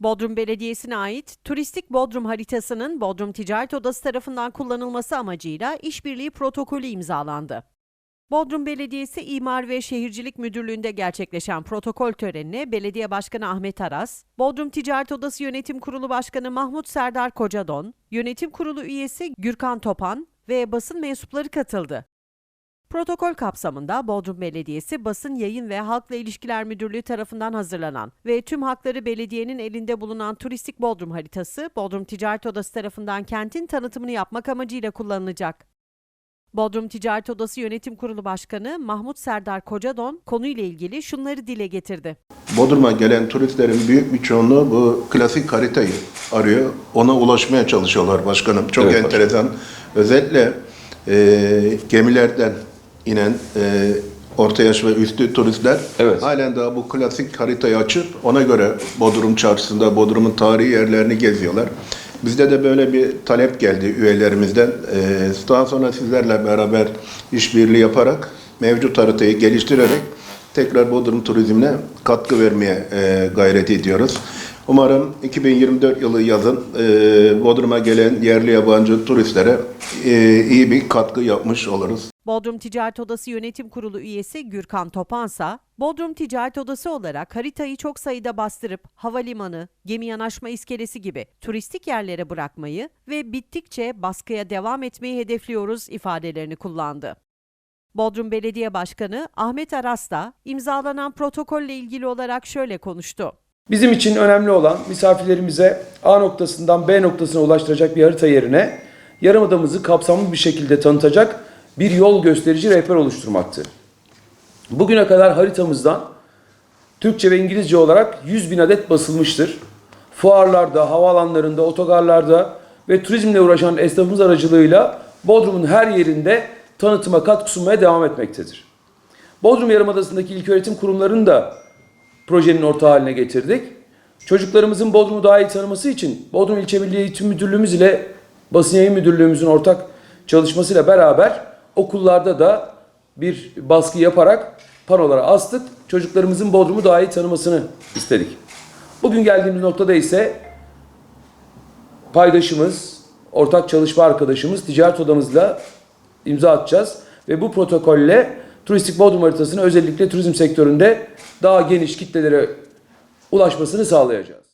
Bodrum Belediyesi'ne ait Turistik Bodrum haritasının Bodrum Ticaret Odası tarafından kullanılması amacıyla işbirliği protokolü imzalandı. Bodrum Belediyesi İmar ve Şehircilik Müdürlüğü'nde gerçekleşen protokol törenine Belediye Başkanı Ahmet Aras, Bodrum Ticaret Odası Yönetim Kurulu Başkanı Mahmut Serdar Kocadon, Yönetim Kurulu üyesi Gürkan Topan ve basın mensupları katıldı. Protokol kapsamında Bodrum Belediyesi Basın Yayın ve Halkla İlişkiler Müdürlüğü tarafından hazırlanan ve tüm hakları belediyenin elinde bulunan turistik Bodrum haritası Bodrum Ticaret Odası tarafından kentin tanıtımını yapmak amacıyla kullanılacak. Bodrum Ticaret Odası Yönetim Kurulu Başkanı Mahmut Serdar Kocadon konuyla ilgili şunları dile getirdi. Bodrum'a gelen turistlerin büyük bir çoğunluğu bu klasik haritayı arıyor. Ona ulaşmaya çalışıyorlar başkanım. Çok Evet, enteresan. Özellikle e, gemilerden inen e, orta yaş ve üstü turistler Evet. halen daha bu klasik haritayı açıp ona göre Bodrum çarşısında Bodrum'un tarihi yerlerini geziyorlar. Bizde de böyle bir talep geldi üyelerimizden. E, daha sonra sizlerle beraber işbirliği yaparak mevcut haritayı geliştirerek tekrar Bodrum turizmine katkı vermeye e, gayret ediyoruz. Umarım 2024 yılı yazın e, Bodrum'a gelen yerli yabancı turistlere e, iyi bir katkı yapmış oluruz. Bodrum Ticaret Odası Yönetim Kurulu üyesi Gürkan Topansa, Bodrum Ticaret Odası olarak haritayı çok sayıda bastırıp havalimanı, gemi yanaşma iskelesi gibi turistik yerlere bırakmayı ve bittikçe baskıya devam etmeyi hedefliyoruz ifadelerini kullandı. Bodrum Belediye Başkanı Ahmet Aras da imzalanan protokolle ilgili olarak şöyle konuştu. Bizim için önemli olan misafirlerimize A noktasından B noktasına ulaştıracak bir harita yerine yarımadamızı kapsamlı bir şekilde tanıtacak bir yol gösterici rehber oluşturmaktı. Bugüne kadar haritamızdan Türkçe ve İngilizce olarak 100 bin adet basılmıştır. Fuarlarda, havaalanlarında, otogarlarda ve turizmle uğraşan esnafımız aracılığıyla Bodrum'un her yerinde tanıtıma katkı sunmaya devam etmektedir. Bodrum Yarımadası'ndaki ilköğretim kurumlarını da projenin ortağı haline getirdik. Çocuklarımızın Bodrum'u daha iyi tanıması için Bodrum İlçe Milli Eğitim Müdürlüğümüz ile Basın Yayın Müdürlüğümüzün ortak çalışmasıyla beraber okullarda da bir baskı yaparak panolara astık. Çocuklarımızın Bodrum'u daha iyi tanımasını istedik. Bugün geldiğimiz noktada ise paydaşımız, ortak çalışma arkadaşımız ticaret odamızla imza atacağız. Ve bu protokolle turistik Bodrum haritasını özellikle turizm sektöründe daha geniş kitlelere ulaşmasını sağlayacağız.